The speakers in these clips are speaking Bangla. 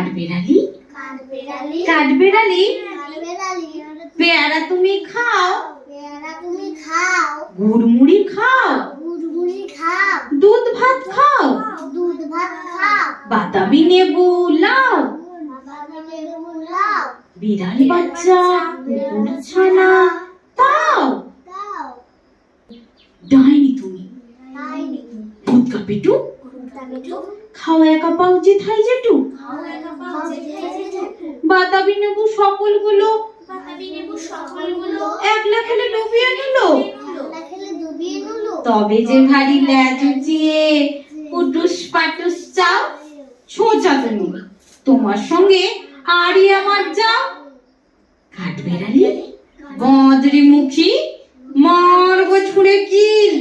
কাঠবেড়ালি? কাঠবেড়ালি। পেয়ারা তুমি খাও? গুড়মুড়ি খাও? দুধ ভাত খাও? ভাত বাতাবি নেবু লাও? বিড়াল বাচ্চা কুকুর ছানা তাও ডাইনি তুমি। তাই ভূতকা পেটু কুকুরটা মিঠু খাও একা পাও যে থাই যেটুকু বাতাবি নেবু সকলগুলো। একলা খেলে ডুবিয়ে নিল। তবে যে ভারী ল্যাজ উচিয়ে পুটুস চাও ছোঁচা তুমি। তোমার সঙ্গে আরই আমার যাও। কাঠবেড়ালি বদরি মুখী মারব ছুঁড়ে কিল।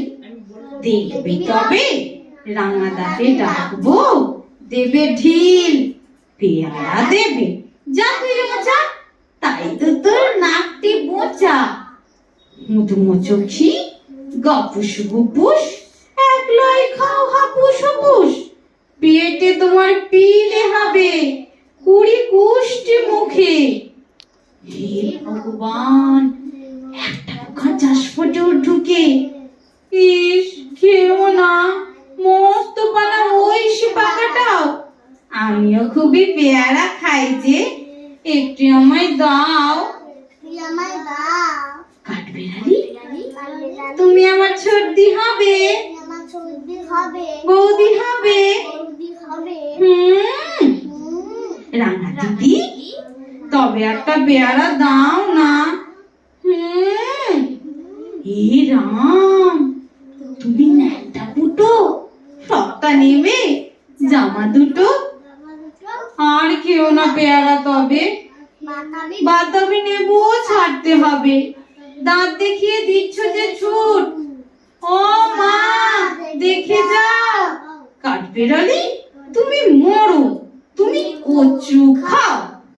দেখবে তবে রাঙা দাঁতে ডাকবো, দেবে ঢিল, পেয়ারা দেবে, যা তুই মজা, তাই তো তোর নাকটি বোচা মধুমচক্ষী গপুস একলাই খাও হাপুস হুপুস, পেটে তোমার পিলে হবে, কুড়ি কুষ্টি মুখে। হে ভগবান, একটা পোকা চাষ ঢুকে আমিও খুবই পেয়ারা খাই যে। একটু আমায় দাও। তুমি আমার সর্দি হবে। বৌদি হবে। রাঙা দিদি? তবে একটা পেয়ারা দাও না। হুম। এ রাম তুমি ন্যাংটা ফুটো সবটা নেবে জামা দুটো দুটো খেও না পেয়ারা তবে। বাতাবি। নেবু ছাড়তে হবে। দাঁত দেখিয়ে দিচ্ছ যে ছুট ও মা দেখে যাও। কাঠবেড়ালি তুমি মরো। তুমি কচু খাও।